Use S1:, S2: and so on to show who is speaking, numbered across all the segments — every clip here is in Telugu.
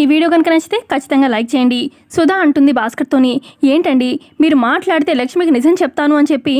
S1: ఈ వీడియో కనుక నచ్చితే ఖచ్చితంగా లైక్ చేయండి. సుధా అంటుంది భాస్కర్తోని ఏంటండి? మీరు మాట్లాడితే లక్ష్మికి నిజం చెప్తాను అని చెప్పి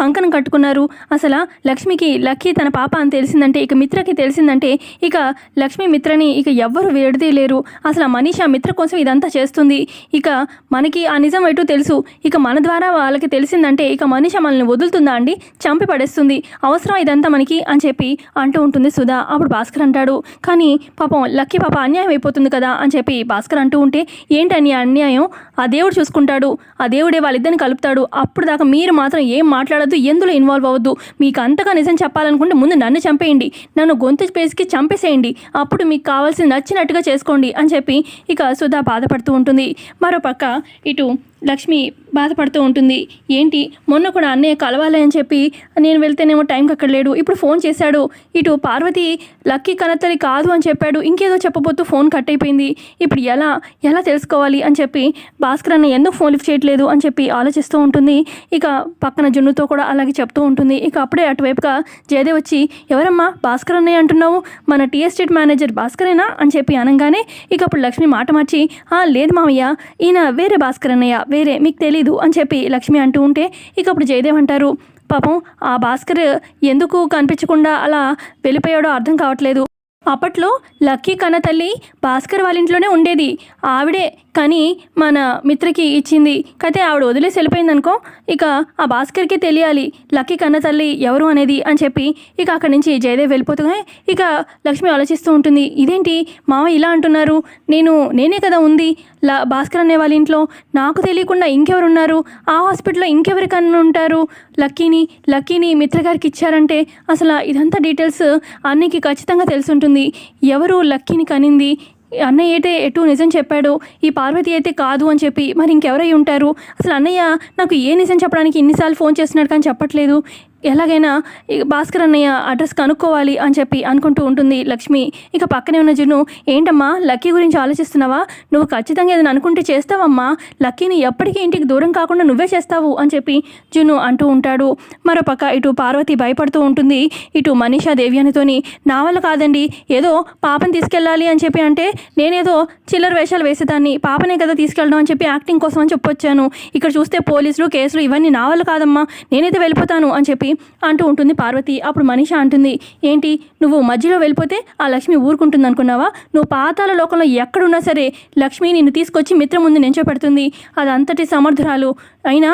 S1: కంకణం కట్టుకున్నారు. అసలు లక్ష్మికి లక్కీ తన పాప అని తెలిసిందంటే ఇక మిత్రకి తెలిసిందంటే ఇక లక్ష్మి మిత్రని ఇక ఎవ్వరు విడదీయలేరు. అసలు ఆ మనీష మిత్ర కోసం ఇదంతా చేస్తుంది. ఇక మనకి ఆ నిజం ఎటు తెలుసు? ఇక మన ద్వారా వాళ్ళకి తెలిసిందంటే ఇక మనీష మనల్ని వదులుతుందా అండి? చంపి పడేస్తుంది. అవసరం ఇదంతా మనకి అని చెప్పి అంటూ ఉంటుంది సుధా. అప్పుడు భాస్కర్ అంటాడు కానీ పాపం లక్కీ పాప అన్యాయం అయిపోతుంది కదా. అని చెప్పి భాస్కర్ అంటూ ఉంటే ఏంటని అన్యాయం? ఆ దేవుడు చూసుకుంటాడు ఆ దేవుడే వాళ్ళిద్దరిని కలుపుతాడు. అప్పుడు దాకా మీరు మాత్రం ఏం మాట్లాడద్దు ఎందులో ఇన్వాల్వ్ అవ్వద్దు. మీకు అంతగా నిజం చెప్పాలనుకుంటే ముందు నన్ను చంపేయండి. నన్ను గొంతు పేసికి చంపేసేయండి. అప్పుడు మీకు కావాల్సింది నచ్చినట్టుగా చేసుకోండి అని చెప్పి ఇక సుధా బాధపడుతూ ఉంటుంది. మరోపక్క ఇటు లక్ష్మి బాధపడుతూ ఉంటుంది. ఏంటి? మొన్న కూడా అన్నయ్య కలవాలి అని చెప్పి నేను వెళ్తేనేమో టైంకి అక్కడ లేడు. ఇప్పుడు ఫోన్ చేశాడు. ఇటు పార్వతి లక్కీ కనతలి కాదు అని చెప్పాడు. ఇంకేదో చెప్పబోతూ ఫోన్ కట్ అయిపోయింది. ఇప్పుడు ఎలా? ఎలా తెలుసుకోవాలి అని చెప్పి భాస్కర్ అన్న ఎందుకు ఫోన్ లిఫ్ట్ చేయట్లేదు అని చెప్పి ఆలోచిస్తూ ఉంటుంది. ఇక పక్కన జున్నుతో కూడా అలాగే చెప్తూ ఉంటుంది. ఇక అప్పుడే అటువైపుగా జయదేవ్ వచ్చి ఎవరమ్మా? భాస్కర్ అన్నయ్య అంటున్నావు? మన టీ ఎస్టేట్ మేనేజర్ భాస్కరేనా? అని చెప్పి అనగానే ఇక అప్పుడు లక్ష్మి మాట మార్చి లేదు మామయ్య. ఈయన వేరే భాస్కర్ అన్నయ్య. వేరే మీకు తెలీదు అని చెప్పి లక్ష్మి అంటూ ఉంటే ఇక అప్పుడు జయదేవ్ అంటారు పాపం ఆ భాస్కర్ ఎందుకు కనిపించకుండా అలా వెళ్ళిపోయాడో అర్థం కావట్లేదు. అప్పట్లో లక్కీ కన్న తల్లి భాస్కర్ వాళ్ళ ఇంట్లోనే ఉండేది. ఆవిడే కానీ మన మిత్రకి ఇచ్చింది. కతే ఆవిడ వదిలేసి వెళ్ళిపోయింది అనుకో ఇక ఆ భాస్కర్కి తెలియాలి లక్కీ కన్న తల్లి ఎవరు అనేది అని చెప్పి ఇక అక్కడి నుంచి జయదేవ్ వెళ్ళిపోతూనే ఇక లక్ష్మి ఆలోచిస్తూ ఉంటుంది. ఇదేంటి? మామ ఇలా అంటున్నారు నేను నేనే కదా ఉంది. లా భాస్కర్ అనే వాళ్ళ ఇంట్లో నాకు తెలియకుండా ఇంకెవరు ఉన్నారు ఆ హాస్పిటల్లో ఇంకెవరికన్నా ఉంటారు? లక్కీని లక్కీని మిత్ర గారికి ఇచ్చారంటే అసలు ఇదంతా డీటెయిల్స్ అన్నికి ఖచ్చితంగా తెలుసుంటుంది ఎవరు లక్కీని కనింది? అన్నయ్య అయితే ఎటు నిజం చెప్పాడు ఈ పార్వతి అయితే కాదు అని చెప్పి మరి ఇంకెవరై ఉంటారు? అసలు అన్నయ్య నాకు ఏ నిజం చెప్పడానికి ఇన్నిసార్లు ఫోన్ చేస్తున్నాడు కానీ చెప్పట్లేదు. ఎలాగైనా ఇక భాస్కర్ అన్నయ్య అడ్రస్ కనుక్కోవాలి అని చెప్పి అనుకుంటూ ఉంటుంది లక్ష్మి. ఇక పక్కనే ఉన్న జున్ను ఏంటమ్మా లక్కీ గురించి ఆలోచిస్తున్నావా? నువ్వు ఖచ్చితంగా ఏదైనా అనుకుంటే చేస్తావమ్మా. లక్కీని ఎప్పటికీ ఇంటికి దూరం కాకుండా నువ్వే చేస్తావు అని చెప్పి జున్ను అంటూ ఉంటాడు. మరోపక్క ఇటు పార్వతి భయపడుతూ ఉంటుంది. ఇటు మనీషా దేవ్యానితోని నా వల్ల కాదండి ఏదో పాపని తీసుకెళ్ళాలి అని చెప్పి అంటే నేనేదో చిల్లర వేషాలు వేసేదాన్ని పాపనే కదా తీసుకెళ్ళడం అని చెప్పి యాక్టింగ్ కోసం అని చెప్పొచ్చాను. ఇక్కడ చూస్తే పోలీసులు కేసులు ఇవన్నీ నా వల్ల కాదమ్మా నేనైతే వెళ్ళిపోతాను అని చెప్పి అంటూ ఉంటుంది పార్వతి. అప్పుడు మనీషా అంటుంది ఏంటి నువ్వు మధ్యలో వెళ్ళిపోతే ఆ లక్ష్మి ఊరుకుంటుంది అనుకున్నావా నువ్వు పాతాల లోకంలో ఎక్కడున్నా సరే లక్ష్మి నిన్ను తీసుకొచ్చి మిత్రం ముందు నించోపెడుతుంది. అదంతటి సమర్థురాలు. అయినా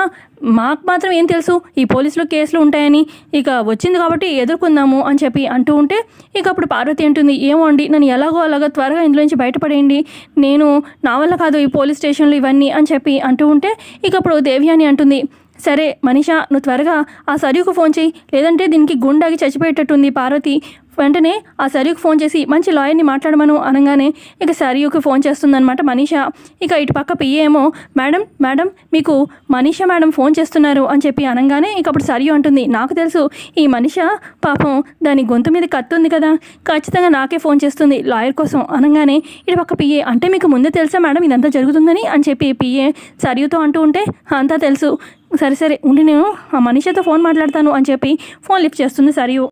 S1: మాకు మాత్రం ఏం తెలుసు? ఈ పోలీసులు కేసులు ఉంటాయని. ఇక వచ్చింది కాబట్టి ఎదుర్కొందాము అని చెప్పి అంటూ ఉంటే ఇక అప్పుడు పార్వతి అంటుంది ఏమో అండి నన్ను ఎలాగో అలాగో త్వరగా ఇందులో నుంచి బయటపడేయండి. నేను నా వల్ల కాదు ఈ పోలీస్ స్టేషన్లు ఇవన్నీ అని చెప్పి అంటూ ఉంటే ఇక అప్పుడు దేవ్యాని అంటుంది సరే మనీషా నువ్వు త్వరగా ఆ సరియుకు ఫోన్ చేయి లేదంటే దీనికి గుండాగి చచ్చిపోయేటట్టుంది పార్వతి. వెంటనే ఆ సరియుకు ఫోన్ చేసి మంచి లాయర్ని మాట్లాడమను అనగానే ఇక సరియుకు ఫోన్ చేస్తుందనమాట మనీషా. ఇక ఇటు పక్క పిఏ ఏమో మేడం మేడం మీకు మనీషా మేడం ఫోన్ చేస్తున్నారు అని చెప్పి అనగానే ఇక అప్పుడు సరియు అంటుంది. నాకు తెలుసు ఈ మనిష పాపం దాని గొంతు మీద కత్తి ఉంది కదా ఖచ్చితంగా నాకే ఫోన్ చేస్తుంది లాయర్ కోసం అనగానే ఇటు పక్క పిఏ అంటే మీకు ముందే తెలుసా మేడం ఇదంతా జరుగుతుందని అని చెప్పి పిఏ సరియుతో అంటూ ఉంటే అంతా తెలుసు. సరే సరే ఉండి నేను ఆ మనిషితో ఫోన్ మాట్లాడతాను అని చెప్పి ఫోన్ లిఫ్ట్ చేస్తుంది సరియు.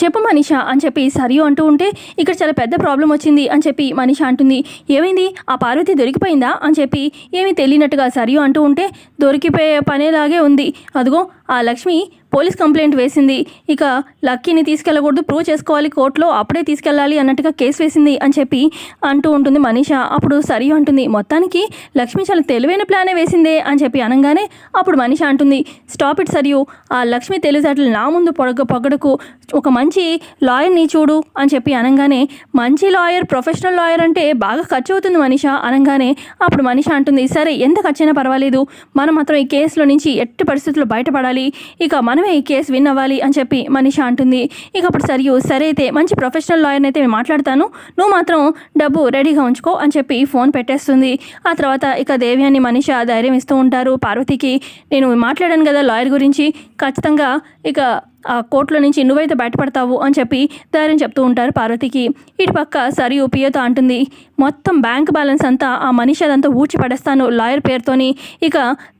S1: చెప్పు మనీషా అని చెప్పి సరియు అంటూ ఉంటే ఇక్కడ చాలా పెద్ద ప్రాబ్లం వచ్చింది అని చెప్పి మనీషా అంటుంది. ఏమైంది? ఆ పార్వతి దొరికిపోయిందా అని చెప్పి ఏమీ తెలియనట్టుగా సరియు అంటూ ఉంటే దొరికిపోయే పనేలాగే ఉంది. అదిగో ఆ లక్ష్మి పోలీస్ కంప్లైంట్ వేసింది. ఇక లక్కీని తీసుకెళ్ళకూడదు ప్రూవ్ చేసుకోవాలి కోర్టులో అప్పుడే తీసుకెళ్ళాలి అన్నట్టుగా కేసు వేసింది అని చెప్పి అంటూ ఉంటుంది మనీష. అప్పుడు సరి అంటుంది మొత్తానికి లక్ష్మి చాలా తెలివైన ప్లానే వేసిందే అని చెప్పి అనగానే అప్పుడు మనీష అంటుంది స్టాప్ ఇట్ సరియు ఆ లక్ష్మి తెలిసేటట్లు నా ముందు పొగ పొగడకు ఒక మంచి లాయర్ని చూడు అని చెప్పి అనగానే మంచి లాయర్ ప్రొఫెషనల్ లాయర్ అంటే బాగా ఖర్చు అవుతుంది మనీష అనగానే అప్పుడు మనీష అంటుంది సరే ఎంత ఖర్చైనా పర్వాలేదు. మనం మాత్రం ఈ కేసులో నుంచి ఎట్టి పరిస్థితుల్లో బయటపడాలి. ఇక మనం మనమే ఈ కేసు విన్ అవ్వాలి అని చెప్పి మనిష అంటుంది. ఇక అప్పుడు సరియు సరే అయితే మంచి ప్రొఫెషనల్ లాయర్ని అయితే నేను మాట్లాడతాను. నువ్వు మాత్రం డబ్బు రెడీగా ఉంచుకో అని చెప్పి ఫోన్ పెట్టేస్తుంది. ఆ తర్వాత ఇక దేవి అని మనిష ధైర్యం ఇస్తూ ఉంటారు. పార్వతికి నేను మాట్లాడాను కదా లాయర్ గురించి. ఖచ్చితంగా ఇక ఆ కోర్టులో నుంచి నువ్వైతే బయటపడతావు అని చెప్పి ధైర్యం చెప్తూ ఉంటారు పార్వతికి. ఇటు పక్క సరి పియతో అంటుంది మొత్తం బ్యాంక్ బ్యాలెన్స్ అంతా ఆ మనిషి అదంతా ఊడ్చి పడేస్తాను లాయర్ పేరుతోని. ఇక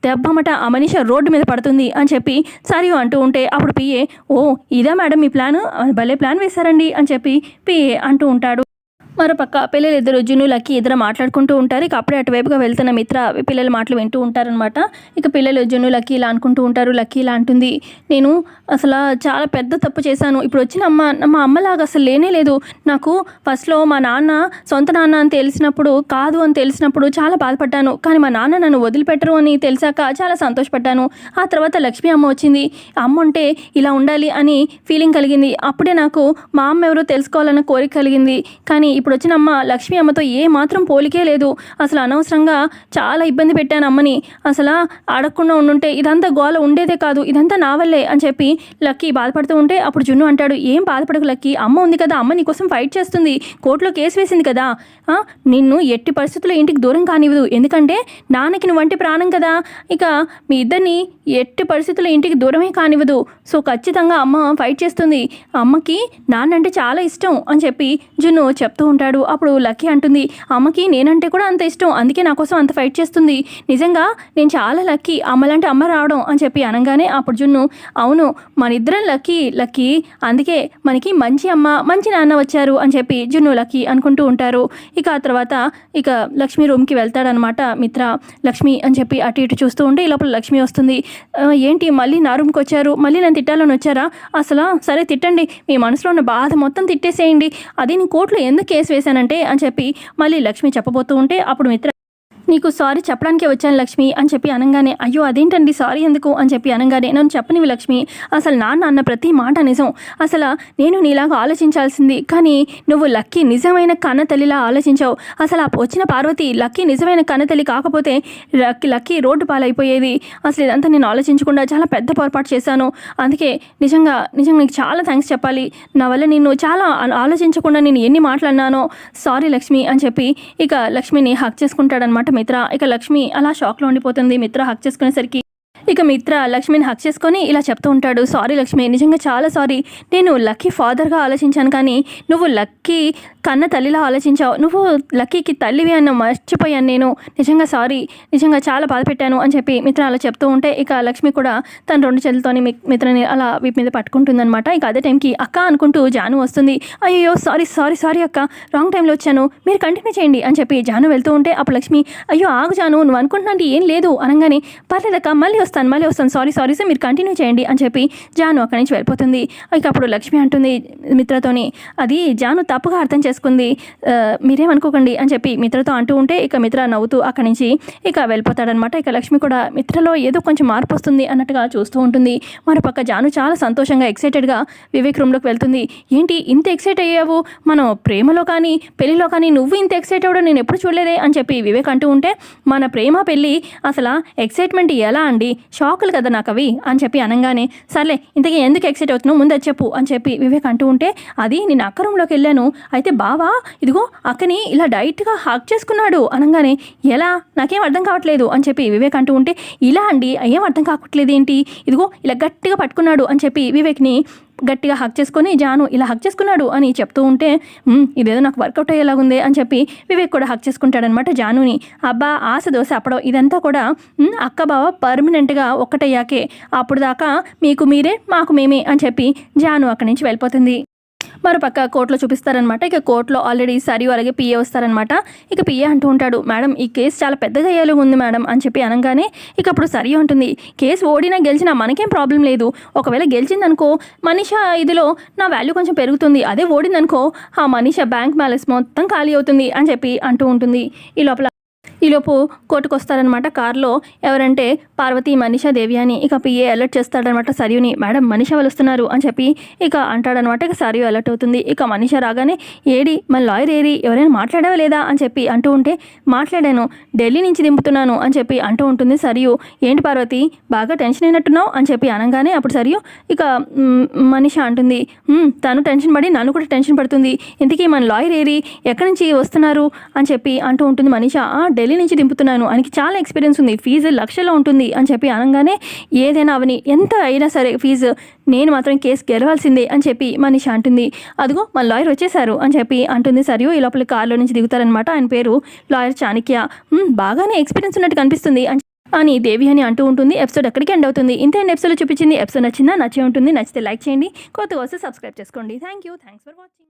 S1: దెబ్బమట ఆ మనిషి రోడ్డు మీద పడుతుంది అని చెప్పి సరియు అంటూ ఉంటే అప్పుడు పిఏ ఓ ఇదే మేడం మీ ప్లాన్? భలే ప్లాన్ వేశారండి అని చెప్పి పిఏ అంటూ ఉంటాడు. మరోపక్క పిల్లలు ఇద్దరు జున్ను ఇద్దరు మాట్లాడుకుంటూ ఉంటారు. ఇక అప్పుడే అటువైపుగా వెళ్తున్న మిత్ర పిల్లల మాటలు వింటూ ఉంటారనమాట ఇక పిల్లలు జున్ను ఇలా అనుకుంటూ ఉంటారు. లక్కీ ఇలా అంటుంది. నేను అసలు చాలా పెద్ద తప్పు చేశాను. ఇప్పుడు వచ్చిన అమ్మ మా అమ్మలాగా అసలు లేనే లేదు. నాకు ఫస్ట్లో మా నాన్న సొంత నాన్న అని తెలిసినప్పుడు కాదు అని తెలిసినప్పుడు చాలా బాధపడ్డాను. కానీ మా నాన్న నన్ను వదిలిపెట్టరు అని తెలిసాక చాలా సంతోషపడ్డాను. ఆ తర్వాత లక్ష్మీ అమ్మ వచ్చింది. అమ్మ ఉంటే ఇలా ఉండాలి అని ఫీలింగ్ కలిగింది. అప్పుడే నాకు మా అమ్మ ఎవరో తెలుసుకోవాలన్న కోరిక కలిగింది. కానీ ఇప్పుడు వచ్చిన అమ్మ లక్ష్మి అమ్మతో ఏ మాత్రం పోలికే లేదు. అసలు అనవసరంగా చాలా ఇబ్బంది పెట్టాను అమ్మని. అసలు అడగకుండా ఉండుంటే ఇదంతా గోల ఉండేదే కాదు ఇదంతా నా వల్లే అని చెప్పి లక్కీ బాధపడుతూ ఉంటే అప్పుడు జున్ను అంటాడు ఏం బాధపడకు లక్కీ అమ్మ ఉంది కదా అమ్మ నీకోసం ఫైట్ చేస్తుంది కోర్టులో కేసు వేసింది కదా. నిన్ను ఎట్టి పరిస్థితుల్లో ఇంటికి దూరం కానివ్వదు ఎందుకంటే నాన్నకి నువ్వంటే ప్రాణం కదా. ఇక మీ ఇద్దరిని ఎట్టి పరిస్థితుల్లో ఇంటికి దూరమే కానివ్వదు. సో ఖచ్చితంగా అమ్మ ఫైట్ చేస్తుంది. అమ్మకి నాన్న అంటే చాలా ఇష్టం అని చెప్పి జున్ను చెప్తూ ఉంటాడు. అప్పుడు లక్కీ అంటుంది అమ్మకి నేనంటే కూడా అంత ఇష్టం. అందుకే నా కోసం అంత ఫైట్ చేస్తుంది. నిజంగా నేను చాలా లక్కీ. అమ్మలాంటి అమ్మ రావడం అని చెప్పి అనగానే అప్పుడు జున్ను అవును మనిద్దరం లక్కీ లక్కీ. అందుకే మనకి మంచి అమ్మ మంచి నాన్న వచ్చారు అని చెప్పి జున్ను లక్కీ అనుకుంటూ ఉంటారు. ఇక ఆ తర్వాత ఇక లక్ష్మి రూమ్కి వెళ్తాడనమాట మిత్ర లక్ష్మి అని చెప్పి అటు ఇటు చూస్తూ ఉంటే ఈ లోపల లక్ష్మి వస్తుంది. ఏంటి మళ్ళీ నా రూమ్కి వచ్చారు? మళ్ళీ నన్ను తిట్టాలని వచ్చారా? అసలు సరే తిట్టండి. మీ మనసులో ఉన్న బాధ మొత్తం తిట్టేసేయండి. అది నీ కోర్టులో ఎందుకు కేసు వేశానంటే అని చెప్పి మళ్ళీ లక్ష్మి చెప్పబోతూ ఉంటే అప్పుడు మిత్ర నీకు సారీ చెప్పడానికే వచ్చాను లక్ష్మి అని చెప్పి అనగానే అయ్యో అదేంటండి సారీ ఎందుకు? అని చెప్పి అనగానే నన్ను చెప్పనివి లక్ష్మి అసలు నాన్న అన్న ప్రతి మాట నిజం. అసలు నేను నీలాగా ఆలోచించాల్సింది కానీ నువ్వు లక్కీ నిజమైన కన్న తల్లిలా ఆలోచించావు. అసలు ఆ వచ్చిన పార్వతి లక్కీ నిజమైన కన్న తల్లి కాకపోతే లక్కీ లక్కీ రోడ్డు పాలైపోయేది. అసలు ఇదంతా నేను ఆలోచించకుండా చాలా పెద్ద పొరపాటు చేశాను. అందుకే నిజంగా నిజంగా నీకు చాలా థ్యాంక్స్ చెప్పాలి. నా వల్ల నిన్ను చాలా ఆలోచించకుండా నేను ఎన్ని మాట్లాడినానో సారీ లక్ష్మి అని చెప్పి ఇక లక్ష్మిని హక్ చేసుకుంటాడనమాట మిత్ర. ఇక లక్ష్మి అలా షాక్లో ఉండిపోతుంది. మిత్ర హక్ చేసుకునేసరికి ఇక మిత్ర లక్ష్మిని హక్ చేసుకొని ఇలా చెప్తూ ఉంటాడు. సారీ లక్ష్మి నిజంగా చాలా సారీ. నేను లక్కీ ఫాదర్గా ఆలోచించాను కానీ నువ్వు లక్కీ కన్న తల్లిలా ఆలోచించావు. నువ్వు లక్కీకి తల్లివి అన్న మర్చిపోయాను నేను. నిజంగా సారీ. నిజంగా చాలా బాధ పెట్టాను అని చెప్పి మిత్ర అలా చెప్తూ ఉంటే ఇక లక్ష్మి కూడా తన రెండు చేతులతోని మిత్రని అలా వీపు మీద పట్టుకుంటుందనమాట ఇక అదే టైంకి అక్క అనుకుంటూ జాను వస్తుంది. అయ్యో సారీ సారీ సారీ అక్క. రాంగ్ టైంలో వచ్చాను. మీరు కంటిన్యూ చేయండి అని చెప్పి జాను వెళ్తూ ఉంటే అప్పుడు లక్ష్మి అయ్యో ఆగు జాను. నువ్వు అనుకుంటున్నాంటి ఏం లేదు అనగానే పర్లేదక్క మళ్ళీ వస్తాను మళ్ళీ వస్తాను. Sorry sorry sir. మీరు కంటిన్యూ చేయండి అని చెప్పి జాను అక్కడి నుంచి వెళ్ళిపోతుంది. ఇక అప్పుడు లక్ష్మి అంటుంది మిత్రతోని అది జాను తప్పుగా అర్థం చేసుకుంది. మీరేమనుకోకండి అని చెప్పి మిత్రతో అంటూ ఉంటే ఇక మిత్ర నవ్వుతూ అక్కడి నుంచి ఇక వెళ్ళిపోతాడనమాట ఇక లక్ష్మి కూడా మిత్రలో ఏదో కొంచెం మార్పు వస్తుంది అన్నట్టుగా చూస్తూ ఉంటుంది. మరోపక్క జాను చాలా సంతోషంగా ఎక్సైటెడ్గా వివేక్ రూమ్లోకి వెళ్తుంది. ఏంటి ఇంత ఎక్సైట్ అయ్యావు? మనం ప్రేమలో కానీ పెళ్ళిలో కానీ నువ్వు ఇంత ఎక్సైట్ అవ్వడం నేను ఎప్పుడు చూడలేదే? అని చెప్పి వివేక్ అంటూ ఉంటే మన ప్రేమ పెళ్ళి అసలు ఎక్సైట్మెంట్ ఎలా అండి? షాకులు కదా నాకు అవి? అని చెప్పి అనగానే సర్లే ఇంతకీ ఎందుకు ఎక్సైట్ అవుతున్నావు? ముందు చెప్పు అని చెప్పి వివేక్ అంటూ ఉంటే అది నేను అక్క రూమ్లోకి వెళ్ళాను. అయితే బావా ఇదిగో అక్కని ఇలా డైట్గా హాక్ చేసుకున్నాడు అనగానే ఎలా? నాకేం అర్థం కావట్లేదు అని చెప్పి వివేక్ అంటూ ఉంటే ఇలా అండి ఏం అర్థం కావట్లేదు ఏంటి? ఇదిగో ఇలా గట్టిగా పట్టుకున్నాడు అని చెప్పి వివేక్ని గట్టిగా హక్ చేసుకొని జాను ఇలా హక్ చేసుకున్నాడు అని చెప్తూ ఉంటే ఇదేదో నాకు వర్కౌట్ అయ్యేలాగుంది అని చెప్పి వివేక్ కూడా హక్ చేసుకుంటాడనమాట జానుని. అబ్బా ఆశ దోశ అప్పుడు ఇదంతా కూడా అక్క బావ పర్మనెంట్గా ఒక్కటయ్యాకే అప్పుడు దాకా మీకు మీరే మాకు మేమే అని చెప్పి జాను అక్కడి నుంచి వెళ్ళిపోతుంది. మరోపక్క కోర్టులో చూపిస్తారనమాట ఇక కోర్టులో ఆల్రెడీ సరియు అలాగే పిఏ వస్తారనమాట ఇక పిఏ అంటూ ఉంటాడు మేడం ఈ కేసు చాలా పెద్దగా అయ్యేలా ఉంది మేడం అని చెప్పి అనగానే ఇక అప్పుడు సరియు ఉంటుంది. కేసు ఓడినా గెలిచినా మనకేం ప్రాబ్లం లేదు. ఒకవేళ గెలిచిందనుకో మనిష ఇదిలో నా వాల్యూ కొంచెం పెరుగుతుంది. అదే ఓడిందనుకో ఆ మనిష బ్యాంక్ బ్యాలెన్స్ మొత్తం ఖాళీ అవుతుంది అని చెప్పి అంటూ ఉంటుంది. ఈ లోపల ఈలోపు కోర్టుకొస్తారనమాట కారులో ఎవరంటే పార్వతి మనీషా దేవి అని ఇక పిఏ అలర్ట్ చేస్తాడనమాట సరియుని. మేడం మనీషా వాళ్ళు వస్తున్నారు అని చెప్పి ఇక అంటాడనమాట ఇక సరియు అలర్ట్ అవుతుంది. ఇక మనీషా రాగానే ఏడి మన లాయర్ ఏరి ఎవరైనా మాట్లాడావా లేదా? అని చెప్పి అంటూ ఉంటే మాట్లాడాను. ఢిల్లీ నుంచి దింపుతున్నాను అని చెప్పి అంటూ ఉంటుంది సరియు. ఏంటి పార్వతి బాగా టెన్షన్ అయినట్టున్నావు? అని చెప్పి అనగానే అప్పుడు సరియు ఇక మనిష అంటుంది. తను టెన్షన్ పడి నన్ను కూడా టెన్షన్ పడుతుంది. ఇంతకీ మన లాయర్ ఏరి ఎక్కడి నుంచి వస్తున్నారు? అని చెప్పి అంటూ ఉంటుంది మనీషా. "ఆ, ఢిల్లీ నుంచి దింపుతున్నాను. ఆయనకి చాలా ఎక్స్పీరియన్స్ ఉంది. ఫీజు లక్షలో ఉంటుంది అని చెప్పి అనగానే ఏదైనా అవని ఎంత అయినా సరే ఫీజు నేను మాత్రం కేసు గెలవాల్సిందే అని చెప్పి మనిషి అంటుంది. అదిగో మన లాయర్ వచ్చేసారు అని చెప్పి అంటుంది సరియు. ఈ లోపల కారులో నుంచి దిగుతారనమాట ఆయన పేరు లాయర్ చాణక్య. బాగానే ఎక్స్పీరియన్స్ ఉన్నట్టు కనిపిస్తుంది అని అని దేవి అని అంటూ ఉంటుంది. ఎపిసోడ్ ఎక్కడికి ఎండ్ అవుతుంది? ఇంత ఎపిసోడ్ చూపించింది? ఎపిసోడ్ నచ్చిందా? నచ్చే ఉంటుంది. నచ్చితే లైక్ చేయండి. కొత్తగా వస్తే సబ్స్క్రైబ్ చేసుకోండి. Thank you thanks for watching